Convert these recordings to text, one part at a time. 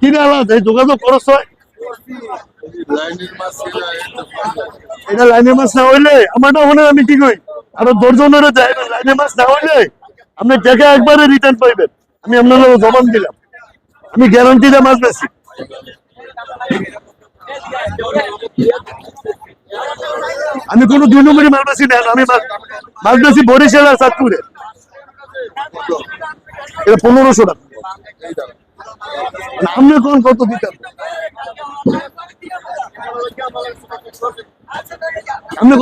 কিনে আলাদা? যোগাযোগ খরচ মাছ এটা লাইনের মাছ না হইলে আমারটা ওখানে আমি কি কই আরও দশজনের যায় লাইনের মাছ না হইলে আপনি টাকা একবারে রিটার্ন পাইবেন। আমি আপনাদের জবান দিলাম। আমি গ্যারান্টি দিয়ে মাছ বেশি আমি কোনো দুই নম্বরই মাল বেশি নেন আমি মাছ- মাছ বেশি বরিশাল চাঁদপুরে। এটা পনেরোশো টাকা। আপনি কোন কত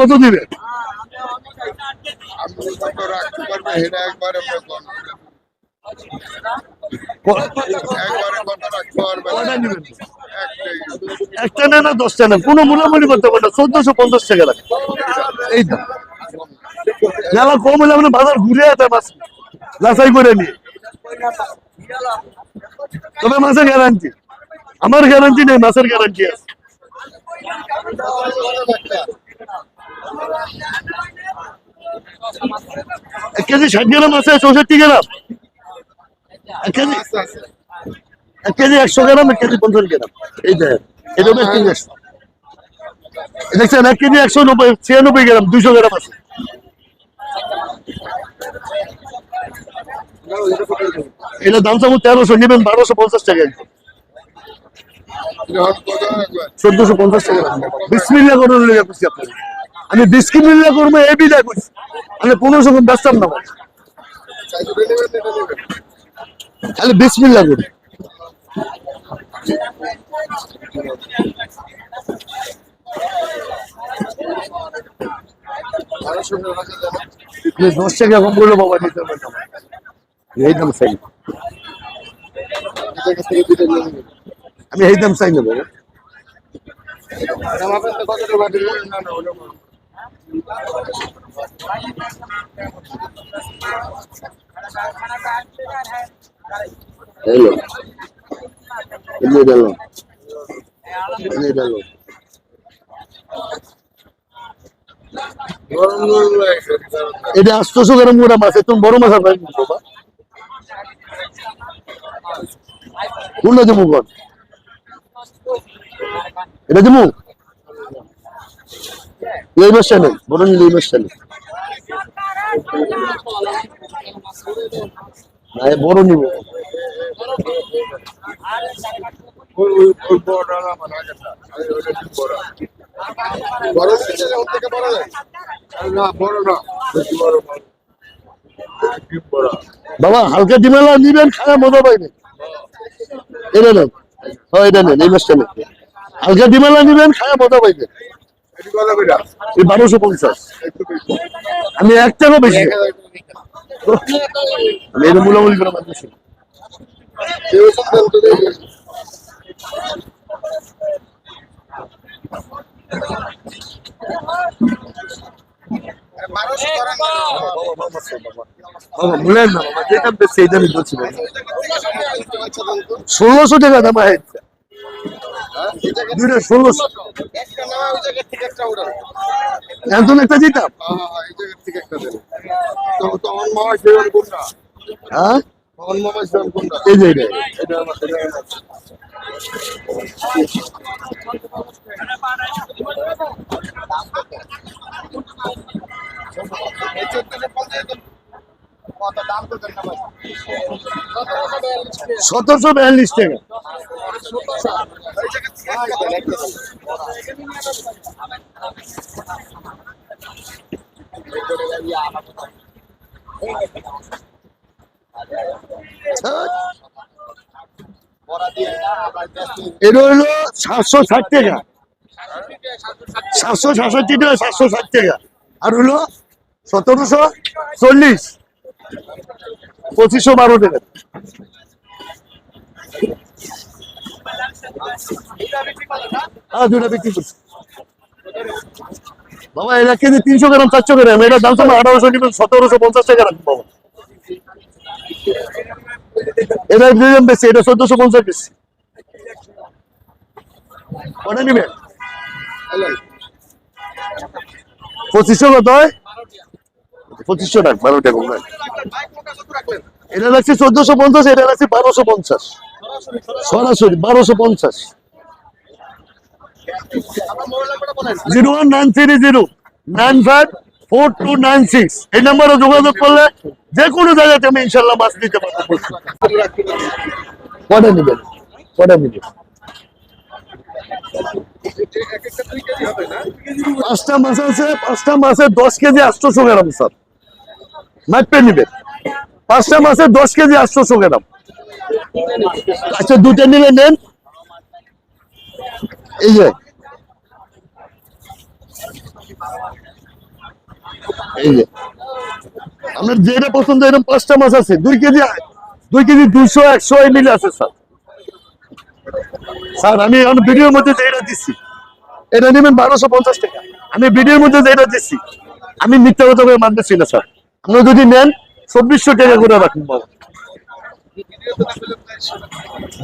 কত পারবে পারবে একটা নেন না, দশটা নেন কোনো মূলামূলি করতে পারেন চোদ্দশো পঞ্চাশ টাকা লাগে। এই কম হলে আপনি বাজার ঘুরে যেতে মাছ যাচাই করে নিয়ে তবে মাছের গ্যারান্টি আমার গ্যারান্টি নেই, মাছের গ্যারান্টি আছে। এক কেজি ষাট গ্রাম আছে, চৌষট্টি গ্রাম। এক কেজি এক কেজি একশো গ্রাম, এক কেজি পঞ্চাশ গ্রাম। এই দেখেন এটা বেশ দেখছেন, এক কেজি একশো নব্বই, ছিয়ানব্বই গ্রাম দুশো গ্রাম আছে। এটা দাম চাবো তেরোশো নেবেন বারোশো পঞ্চাশ টাকা। চোদ্দশো পঞ্চাশ টাকা। বিসমিল্লা করে লেগে করছি আপনাকে আমি বিসমিল্লা করব এই বিদা করছি আমি পনেরোশো কম ব্যস্তাম না। খালি বিসমিল্লা করি দশ টাকা কম করলে বাবা নিতে না। এই দাম চাই আমি এই দাম চাই না বাবা জামা প্যান্ট কত টাকা দিবেন না না ওটা বলুন। Hello. গরম গরম লাগে শরীর খারাপ লাগে। এটা আটশোশো গ্রাম মোটা মাছ তুমি বড় মাছ বাবা কোনটা কর এটা দেবো? এই মাছটা নেই নিলে এই মাছটা নেই। না। বাবা, হালকা ডিমেলা নিবেন, খায় মজা পাইবেন এটা নেন হ্যাঁ এটা নেন এই মাছটা নেন হালকা ডিমেলা নিবেন, খায় মজা পাইবেন এটি বারোশো পঞ্চাশ আমি এক টাকা বেশি। আমি এটা মূলামূলি করে মানতেছি। বাবা ভুলেন না, বাবা যে বেশি এই দামই বলছি। ষোলোশো টাকা দাম আছে। হ্যাঁ? দুইটা ষোলোশো। একটা দিতাম? হ্যাঁ এই সতেরোশো বিয়াল্লিশ টাকা। এটা হইল সাতশো ষাট টাকা। সাতশো সাতষট্টি টাকা, সাতশো ষাট টাকা। আর হইল সতেরোশো চল্লিশ, পঁচিশশো বারো টাকা। হ্যাঁ বাবা, এটা কেজি তিনশো গ্রাম, চারশো গ্রাম। এটা দাম সময় আঠারোশো নেবেন, সতেরোশো পঞ্চাশ টাকা রাখব বাবা। এটা দুজন বেশি, এটা চোদ্দশো পঞ্চাশ বেশি। নেবেন পঁচিশশো কত হয়? পঁচিশশো টাকা বারো টাকা এটা রাখছি চোদ্দশো পঞ্চাশ, এটা রাখছি বারোশো পঞ্চাশ। সরাসরি বারোশো পঞ্চাশ। Zero one nine three zero nine five four two nine six. এই নাম্বারে যোগাযোগ করলে যে কোনো জায়গাতে আমি ইনশাল্লাহ মাছ দিতে পারব। কটা নেবেন? কটা নেবেন? পাঁচটা মাছ আছে, পাঁচটা মাছের দশ কেজি আটশোশো গ্রাম, স্যার। মাপে নিবেন। পাঁচটা মাছের দশ কেজি আটশোশো গ্রাম। আচ্ছা দুটো নিলে নেন। এই যে। এই যে। আপনার যেটা পছন্দ, এরকম পাঁচটা মাছ আছে। দুই কেজি দুই কেজি দুইশো, একশো, এই মিলে আছে, স্যার। স্যার, আমি এখন ভিডিওর মধ্যে যেটা দিচ্ছি, এটা নেবেন বারোশো পঞ্চাশ টাকা। আমি ভিডিওর মধ্যে যেটা দিচ্ছি, আমি মিথ্যা কথা মানতেছি না, স্যার। আপনি যদি নেন, চব্বিশশো টাকা করে রাখুন, বাবা।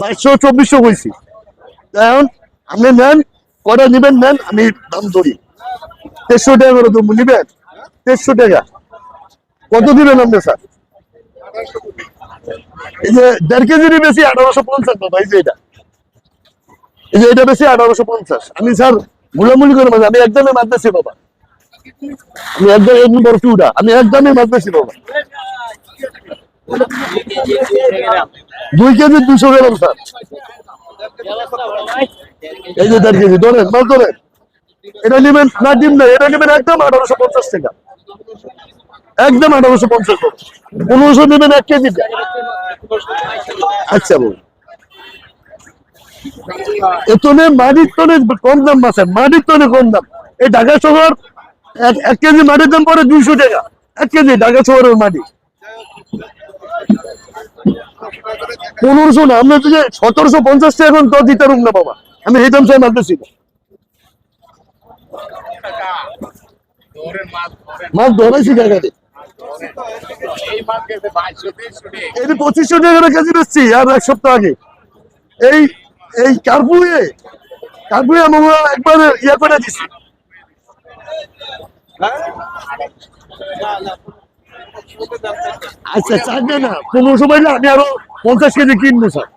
বাইশশো, চব্বিশশো বলছি। এখন আপনি নেন, কটা নেবেন নেন, আমি দাম ধরি। দেড়শো টাকা করে নিবেন? দেড়শো টাকা। কত দিবেন আপনি, স্যার? এই যে দেড় কেজিরই বেশি, আঠারোশো পঞ্চাশ এই যে এটা। এই যে এটা বেশি, আঠারোশো পঞ্চাশ। আমি, স্যার মুলামুলি করে মাঝে আমি একদমই মারতেছি বাবা। আমি একদম এমনি আমি একদমই মারতেছি বাবা। দুই কেজি দুশো গ্রাম স্যার এই যে দেড় কেজি, ধরেন মাছ ধরেন। এটা নেবেন না, ডিম না এটা নেবেন একদম আঠারোশো পঞ্চাশ টাকা। একদম আঠারোশো পঞ্চাশ পনেরোশো নেবেন এক কেজি। আচ্ছা বলুন। এতনে মাটির তনে কম দাম মাছের মাটির তনে কম দাম। এই ঢাকা শহর, এক কেজি মাটির দাম পরে দুইশো টাকা। এক কেজি ঢাকা শহরের মাটি। পনেরোশো না, আমরা যদি সতেরোশো পঞ্চাশ টাকা এখন তো দিতে পারুম না বাবা। আমি এই দাম চাই মানতেছি মাছ ধরেছি জায়গাতে পঁচিশশো আর এক সপ্তাহ আগে। এই এই কার্পুয়ে একবার ইয়ে করে দিছি আচ্ছা চারটে না পনেরোশো পাইলে আমি আরও পঞ্চাশ কেজি কিনবো, স্যার।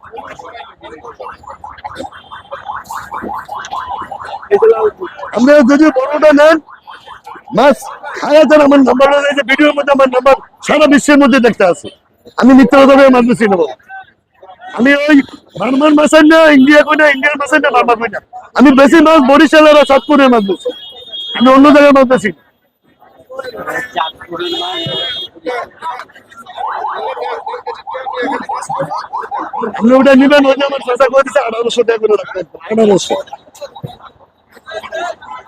আমরা যদি বড়টা নেন মাছ খায়া যান আমার নাম্বার যে ভিডিওর মধ্যে আমার নাম্বার সারা বিশ্বের মধ্যে দেখতে আছে। আমি বলে মাছ বেশি নেব আমি ওই বার্মান মাছের না, ইন্ডিয়া কই না ইন্ডিয়ান মাছের না বার্মা কই না। আমি বেশি মাছ বরিশালের আর সাতপুরের মাছ বেশি। আমি অন্য জায়গায় মাছ বেশি। আপনি ওটা নিবেন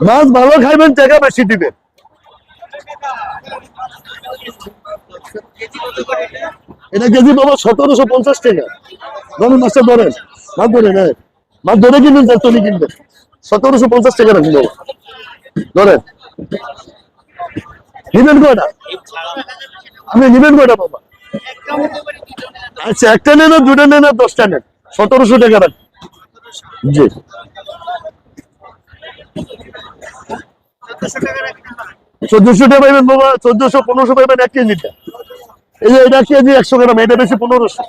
মাছ ভালো খাইবেন, টাকা বেশি দিবেন। এটা কেজি পাবো সতেরোশো পঞ্চাশ টাকা। ধরেন মাছটা ধরেন, মাছ ধরে নেয়। মাছ ধরে কিনবেন তৈরি কিনবেন। সতেরোশো পঞ্চাশ টাকা রাখুন ধরেন। নিবেন কয়টা? আপনি নিবেন কয়টা বাবা আচ্ছা একটা নেন দুটা নেন আর দশটা নেন। সতেরোশো টাকা রাখুন জি। চোদ্দশো টাকা পাইবেন বাবা, চোদ্দশো, পনেরোশো পাইবেন এক কেজিটা এই যে এটা কেজি একশো গ্রাম, এটা বেশি পনেরোশো।